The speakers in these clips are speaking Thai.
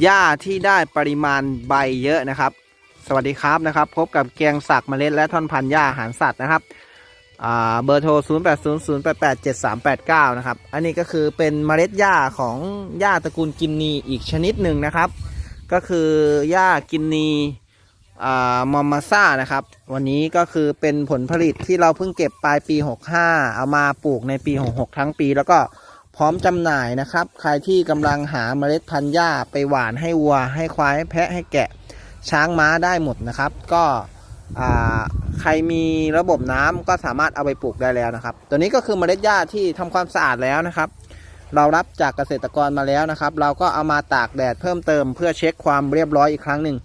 หญ้าที่ได้ปริมาณใบเยอะนะครับ สวัสดีครับนะครับ พบกับแกงสักเมล็ดและท่อนพันธุ์หญ้าอาหารสัตว์นะครับเบอร์โทร 0 8 0 0 8 8 7 3 8 9 นะครับ อันนี้ก็คือเป็นเมล็ดหญ้าของหญ้าตระกูลกินนีอีกชนิดหนึ่งนะครับ ก็คือหญ้ากินนีอมอมมาซ่านะครับ วันนี้ก็คือเป็นผลผลิตที่เราเพิ่งเก็บปลายปี 65 เอามาปลูกในปี 66 ทั้งปี แล้วก็ พร้อมจำหน่ายนะครับ ใครที่กำลังหาเมล็ดพันธุ์หญ้าไปหว่านให้วัว ให้ควายให้แพะให้แกะช้างม้าได้หมดนะครับ ก็ใครมีระบบน้ำก็สามารถเอาไปปลูกได้แล้วนะครับ ตัวนี้ก็คือเมล็ดหญ้าที่ทำความสะอาดแล้วนะครับ เรารับจากเกษตรกรมาแล้วนะครับ เราก็เอามาตากแดดเพิ่มเติม เพื่อเช็คความเรียบร้อยอีกครั้งหนึ่ง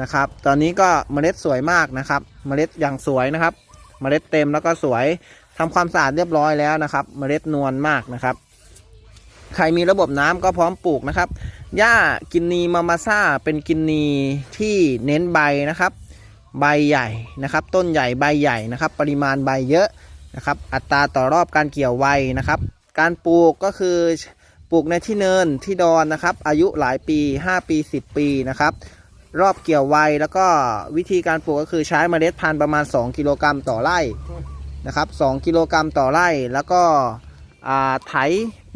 นะครับ ตอนนี้ก็เมล็ดสวยมากนะครับ เมล็ดอย่างสวยนะครับ เมล็ดเต็มแล้วก็สวยทำความสะอาดเรียบร้อยแล้วนะครับ เมล็ดนวลมากนะครับ ใครมีระบบน้ำก็พร้อมปลูกนะครับหญ้ากินนีมามาซ่าเป็นกินนีที่เน้นใบนะครับ ใบใหญ่นะครับ ต้นใหญ่ใบใหญ่นะครับ ปริมาณใบเยอะนะครับ อัตราต่อรอบการเกี่ยวไวนะครับ การปลูกก็คือปลูกในที่เนินที่ดอนนะครับ อายุหลายปี 5 ปี 10 ปีนะครับ รอบเกี่ยวไวแล้วก็วิธีการปลูกก็คือใช้เมล็ดพันธุ์ประมาณ 2 กิโลกรัมต่อไร่นะครับ 2 กิโลกรัมต่อไร่แล้วก็ ไถ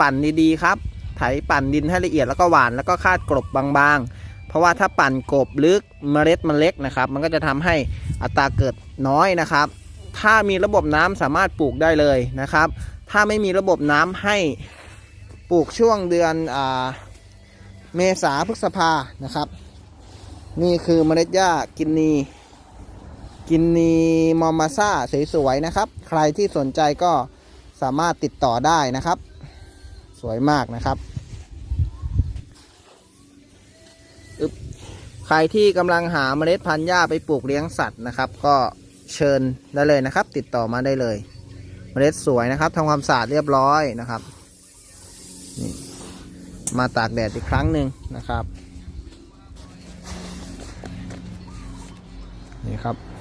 ปั่นดีๆครับ ไถปั่นดินให้ละเอียดแล้วก็หวานแล้วก็คาดกลบบางๆ เพราะว่าถ้าปั่นกลบลึกเมล็ดมันเล็กนะครับ มันก็จะทำให้อัตราเกิดน้อยนะครับ ถ้ามีระบบน้ำสามารถปลูกได้เลยนะครับ ถ้าไม่มีระบบน้ำให้ปลูกช่วงเดือนอเมษาพฤษภานะครับ นี่คือเมล็ดหญ้ากินนีกินนีมอมมาซ่าสวยๆนะครับ ใครที่สนใจก็ สามารถติดต่อได้นะครับ สวยมากนะครับอึบใครที่กำลังหาเมล็ดพันธุ์หญ้าไปปลูกเลี้ยงสัตว์นะครับ ก็เชิญได้เลยนะครับ ติดต่อมาได้เลย เมล็ดสวยนะครับทำความสะอาดเรียบร้อยนะครับนี่มาตากแดดอีกครั้งหนึ่งนะครับ นี่ครับ